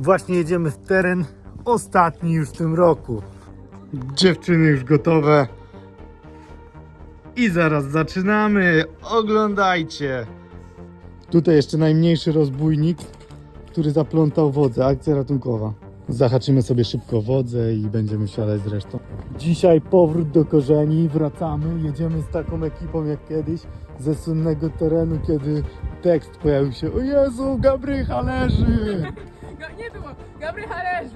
Właśnie jedziemy w teren ostatni już w tym roku. Dziewczyny już gotowe. I zaraz zaczynamy. Oglądajcie. Tutaj jeszcze najmniejszy rozbójnik, który zaplątał wodę. Akcja ratunkowa. Zahaczymy sobie szybko wodę i będziemy siadać z resztą. Dzisiaj powrót do korzeni, wracamy, jedziemy z taką ekipą jak kiedyś ze słynnego terenu, kiedy tekst pojawił się O Jezu, Gabrycha leży! Ga- nie było, Gabrycha leży.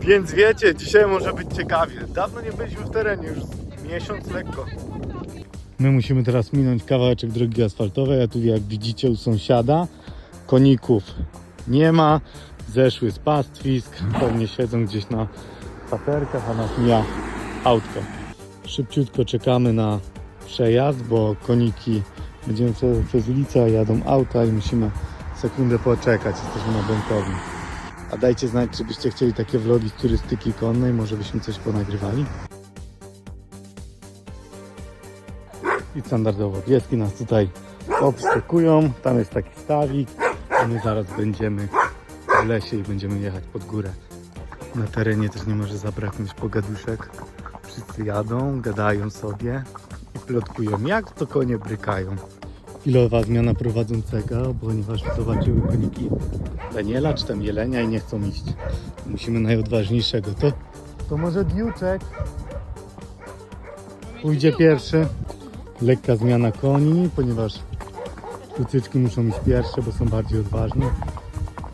Więc wiecie, dzisiaj może być ciekawie. Dawno nie byliśmy w terenie, już miesiąc lekko. My musimy teraz minąć kawałeczek drogi asfaltowej, a tu jak widzicie u sąsiada koników nie ma, zeszły z pastwisk, pewnie siedzą gdzieś na paterkach, a nas mija autko. Szybciutko czekamy na przejazd, bo koniki będziemy przez ulicę, jadą auta i musimy sekundę poczekać, jesteśmy na Bąkowni. A dajcie znać, czy byście chcieli takie vlogi z turystyki konnej, może byśmy coś ponagrywali. I standardowo pieski nas tutaj obskakują. Tam jest taki stawik, a my zaraz będziemy w lesie i będziemy jechać pod górę. Na terenie też nie może zabraknąć pogaduszek. Wszyscy jadą, gadają sobie plotkują, jak to konie brykają. Chwilowa zmiana prowadzącego, ponieważ zobaczyły koniki Daniela czy tam Jelenia i nie chcą iść. Musimy najodważniejszego. To, to może Diuczek pójdzie pierwszy. Lekka zmiana koni, ponieważ kucyczki muszą iść pierwsze, bo są bardziej odważne.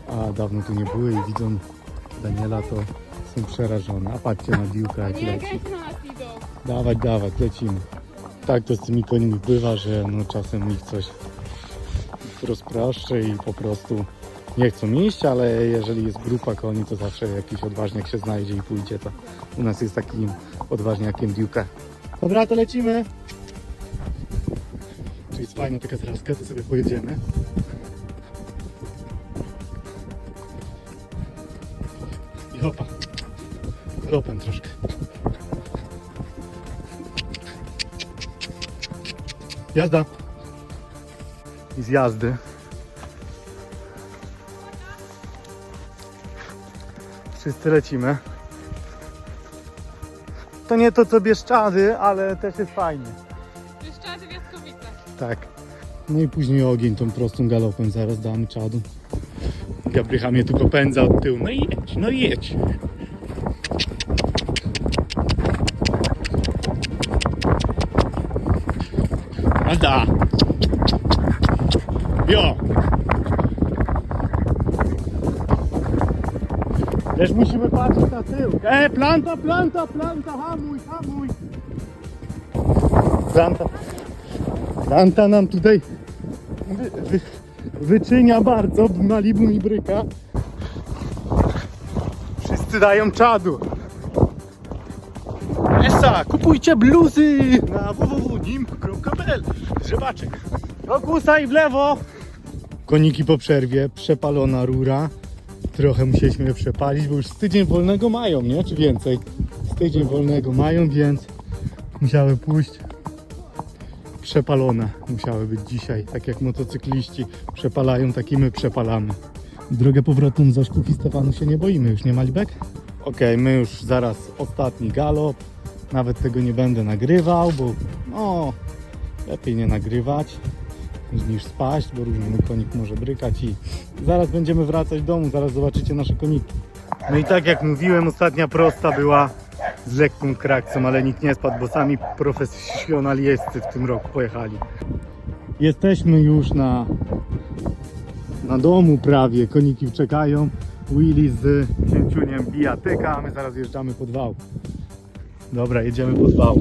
A dawno tu nie były i widzą Daniela, to są przerażone. A patrzcie na Diuka jak leci. Dawać, dawać, lecimy. Tak to z tymi końmi bywa, że no czasem ich coś rozpraszczy i po prostu nie chcą iść, ale jeżeli jest grupa koni, to zawsze jakiś odważniak się znajdzie i pójdzie. To u nas jest takim odważniakiem Duke. Dobra, to lecimy. Tu jest fajna taka traska, to sobie pojedziemy. I hopa. Ropem troszkę. Jazda. I z jazdy. Wszyscy lecimy. To nie to co Bieszczady, ale też jest fajnie. Jeszcze w Jaskowicach. Tak. No i później ogień tą prostą galopem zaraz damy czadu. Gabrycha mnie tylko pędza od tyłu. No jedź, no jedź. Jazda. Jo. Też musimy patrzeć na tył. E, planta, planta, planta, hamuj, hamuj. Planta. Planta nam tutaj wy, wy, wyczynia bardzo, Malibu mi bryka. Wszyscy dają czadu. Kupujcie bluzy na www.nim.pl Grzebaczek. Rokusa i w lewo. Koniki po przerwie, przepalona rura. Trochę musieliśmy je przepalić, bo już z tydzień wolnego mają, nie? Czy więcej? Z tydzień wolnego mają, więc musiały pójść przepalone musiały być dzisiaj, tak jak motocykliści przepalają, taki my przepalamy. Drogę powrotną z Oszków i Stefanu się nie boimy, już nie Malibek? Okej, my już zaraz ostatni galop, nawet tego nie będę nagrywał, bo no, lepiej nie nagrywać niż spaść, bo różny konik może brykać i zaraz będziemy wracać do domu, zaraz zobaczycie nasze koniki. No i tak jak mówiłem, ostatnia prosta była z lekką krakcją, ale nikt nie spadł, bo sami profesjonalistcy w tym roku pojechali. Jesteśmy już na, na domu prawie, koniki czekają. Willy z księciuniem bijatyka, a my zaraz jeżdżamy pod wał. Dobra, jedziemy pod wał.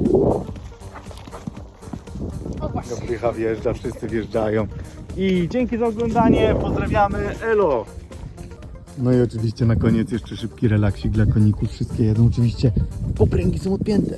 O właśnie. Gabrycha wjeżdża, wszyscy wjeżdżają. I dzięki za oglądanie, pozdrawiamy, elo! No i oczywiście na koniec jeszcze szybki relaksik dla koników. Wszystkie jedą oczywiście, opręgi są odpięte.